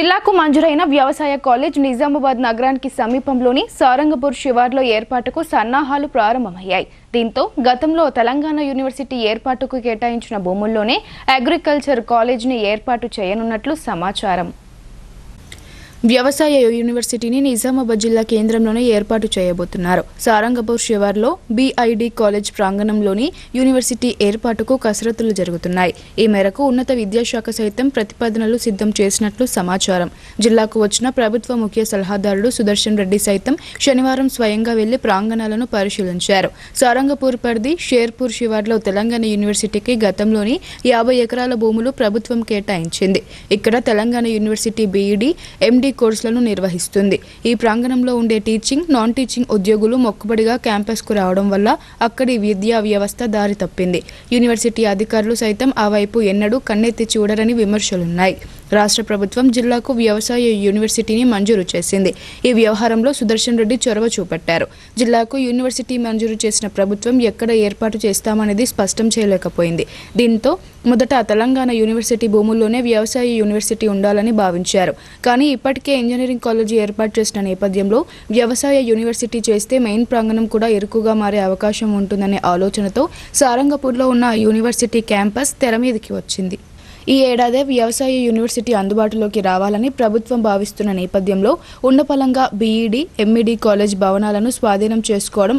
జిల్లాకు మంజూరైన వ్యవసాయ కాలేజ్ నిజామాబాద్ నగరానికి సమీపంలోని సారంగపూర్ శివార్లో ఏర్పాటుకు సన్నాహాలు ప్రారంభమయ్యాయి. దీంతో గతంలో తెలంగాణ యూనివర్సిటీ ఏర్పాటుకు కేటాయించిన భూముల్లోనే అగ్రికల్చర్ కాలేజ్ని ఏర్పాటు చేయనున్నట్లు సమాచారం. వ్యవసాయ యూనివర్సిటీని నిజామాబాద్ జిల్లా కేంద్రంలోనే ఏర్పాటు చేయబోతున్నారు. సారంగపూర్ శివార్లో బీఐడి కాలేజ్ ప్రాంగణంలోని యూనివర్సిటీ ఏర్పాటుకు కసరత్తులు జరుగుతున్నాయి. ఈ మేరకు ఉన్నత విద్యాశాఖ సైతం ప్రతిపాదనలు సిద్ధం చేసినట్లు సమాచారం. జిల్లాకు వచ్చిన ప్రభుత్వ ముఖ్య సలహాదారుడు సుదర్శన్ రెడ్డి సైతం శనివారం స్వయంగా వెళ్ళి ప్రాంగణాలను పరిశీలించారు. సారంగపూర్ పరిధి షేర్పూర్ శివార్లో తెలంగాణ యూనివర్సిటీకి గతంలోని యాభై ఎకరాల భూములు ప్రభుత్వం కేటాయించింది. ఇక్కడ తెలంగాణ యూనివర్సిటీ బీఈడి ఎండి కోర్సులను నిర్వహిస్తుంది. ఈ ప్రాంగణంలో ఉండే టీచింగ్ నాన్ టీచింగ్ ఉద్యోగులు మొక్కుబడిగా క్యాంపస్కు రావడం వల్ల అక్కడి విద్యా వ్యవస్థ దారి తప్పింది. యూనివర్సిటీ అధికారులు సైతం ఆ వైపు ఎన్నడూ కన్నెత్తి చూడరని విమర్శలున్నాయి. రాష్ట్ర ప్రభుత్వం జిల్లాకు వ్యవసాయ యూనివర్సిటీని మంజూరు చేసింది. ఈ వ్యవహారంలో సుదర్శన్ రెడ్డి చొరవ చూపెట్టారు. జిల్లాకు యూనివర్సిటీ మంజూరు చేసిన ప్రభుత్వం ఎక్కడ ఏర్పాటు చేస్తామనేది స్పష్టం చేయలేకపోయింది. దీంతో మొదట తెలంగాణ యూనివర్సిటీ భూముల్లోనే వ్యవసాయ యూనివర్సిటీ ఉండాలని భావించారు. కానీ ఇప్పటికీ ఇంజనీరింగ్ కాలేజీ ఏర్పాటు చేసిన నేపథ్యంలో వ్యవసాయ యూనివర్సిటీ చేస్తే మెయిన్ ప్రాంగణం కూడా ఎరుకుగా మారే అవకాశం ఉంటుందనే ఆలోచనతో సారంగపూర్లో ఉన్న యూనివర్సిటీ క్యాంపస్ తెర మీదకి వచ్చింది. ఈ ఏడాదే వ్యవసాయ యూనివర్సిటీ అందుబాటులోకి రావాలని ప్రభుత్వం భావిస్తున్న నేపథ్యంలో ఉన్నపలంగా బీఈడి ఎంఈడి కాలేజ్ భవనాలను స్వాధీనం చేసుకోవడం